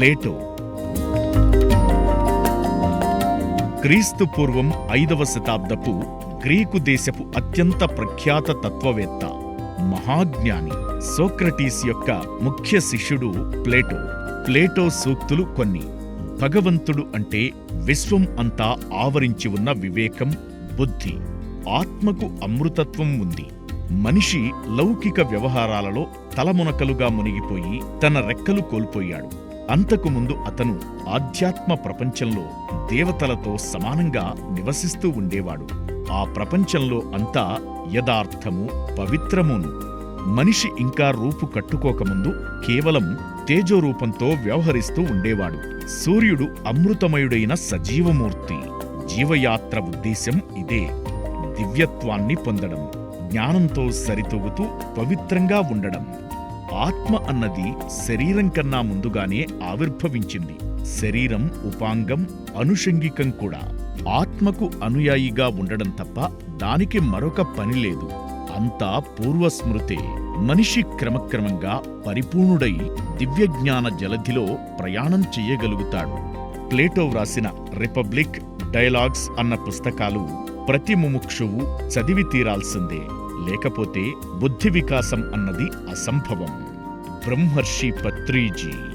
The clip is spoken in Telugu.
ప్లేటో క్రీస్తు పూర్వం ఐదవ శతాబ్దపు గ్రీకు దేశపు అత్యంత ప్రఖ్యాత తత్వవేత్త మహాజ్ఞాని సోక్రటీస్ యొక్క ముఖ్య శిష్యుడు ప్లేటో. ప్లేటో సూక్తులు కొన్ని. భగవంతుడు అంటే విశ్వం అంతా ఆవరించి ఉన్న వివేకం బుద్ధి. ఆత్మకు అమృతత్వం ఉంది. మనిషి లౌకిక వ్యవహారాలలో తలమునకలుగా మునిగిపోయి తన రెక్కలు కోల్పోయాడు. అంతకుముందు అతను ఆధ్యాత్మ ప్రపంచంలో దేవతలతో సమానంగా నివసిస్తూ ఉండేవాడు. ఆ ప్రపంచంలో అంతా యథార్థము పవిత్రమును మనిషి ఇంకా రూపు కట్టుకోకముందు కేవలం తేజోరూపంతో వ్యవహరిస్తూ ఉండేవాడు. సూర్యుడు అమృతమయుడైన సజీవమూర్తి. జీవయాత్ర ఉద్దేశం ఇదే. దివ్యత్వాన్ని పొందడం జ్ఞానంతో సరితూగుతూ పవిత్రంగా ఉండడం. ఆత్మ అన్నది శరీరం కన్నా ముందుగానే ఆవిర్భవించింది. శరీరం ఉపాంగం అనుషంగికం కూడా ఆత్మకు అనుయాయిగా ఉండడం తప్ప దానికి మరొక పని లేదు. అంతా పూర్వస్మృతే. మనిషి క్రమక్రమంగా పరిపూర్ణుడై దివ్యజ్ఞాన జలధిలో ప్రయాణం చెయ్యగలుగుతాడు. ప్లేటో వ్రాసిన రిపబ్లిక్ డైలాగ్స్ అన్న పుస్తకాలు ప్రతి ముముక్షువు చదివి తీరాల్సిందే. లేకపోతే బుద్ధి వికాసం అన్నది అసంభవం. ब्रह्मर्षि पत्री जी।